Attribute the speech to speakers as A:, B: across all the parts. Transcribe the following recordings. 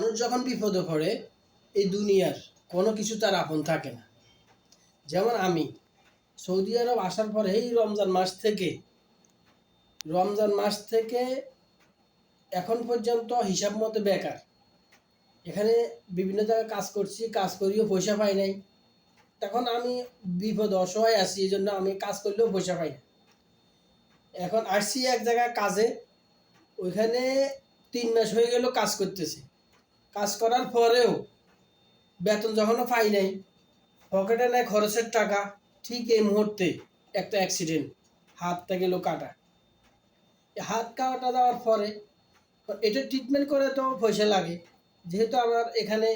A: মানুষ যখন বিপদে পড়ে, এই দুনিয়ার কোনো কিছু তার আপন থাকে না। যেমন আমি, সৌদি আরব আসার পরে এই রমজান মাস থেকে, রমজান মাস থেকে এখন পর্যন্ত হিসাব মতো বেকার। এখানে বিভিন্ন জায়গায় কাজ করছি, কাজ করিও পয়সা পাই নাই। তখন আমি বিপদ অসহায় আছি, এই জন্য আমি কাজ করলেও পয়সা পাই না। এখন আসছি এক জায়গায় কাজে, ওইখানে তিন মাস হয়ে গেল কাজ করতেছি। কাজ করার পরেও বেতন যখনও পাই নাই, পকেটে নেয় খরচের টাকা, ঠিক এই মুহূর্তে একটা অ্যাক্সিডেন্ট হাতটা গেল কাটা হাত কাটা দেওয়ার পরে, এটা ট্রিটমেন্ট করে তো পয়সা লাগে, যেহেতু আমার এখানে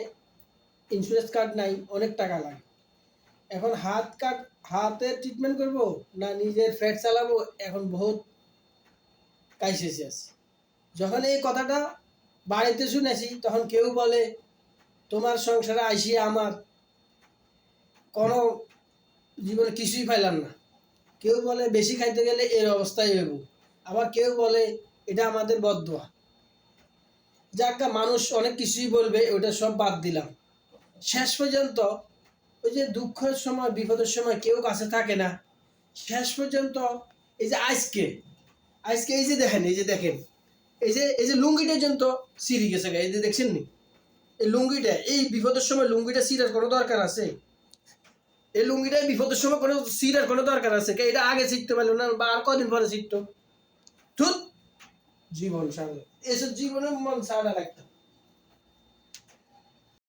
A: ইন্স্যুরেন্স কার্ড নাই, অনেক টাকা লাগে। এখন হাত কাট, হাতে ট্রিটমেন্ট করব না নিজের ফ্যাট চালাবো, এখন বহুত কাইসেসে আছে। যখন এই কথাটা বাড়িতে শুনেছি, তখন কেউ বলে, তোমার সংসারে আইসি আমার। কোনো জীবনে কিছুই পাইলাম না। কেউ বলে, বেশি খাইতে গেলে এর অবস্থায় হইব। আবার কেউ বলে, এটা আমাদের বদোয়া যাকা মানুষ অনেক কিছুই বলবে ওটা সব বাদ দিলাম। শেষ পর্যন্ত ওই যে দুঃখের সময়, বিপদের সময় কেউ কাছে থাকে না। শেষ পর্যন্ত এই যে আজকে আজকে এই যে দেখেন, এই যে দেখেন এই যে এই যে লুঙ্গিটা তো সিঁড়ি গেছে এই যে দেখছেন নি? এই লুঙ্গিটা, এই বিপদের সময় লুঙ্গিটা সিরার কোনো দরকার আছে? এই লুঙ্গিটা বিপদের সময় কোনো সিরার কোনো দরকার আছে কে? এটা আগে শিখতে পারল না, বা আর কদিন পরে শিখতো ধুত জীবন সামনে এসব জীবনে মন সারা রাখতে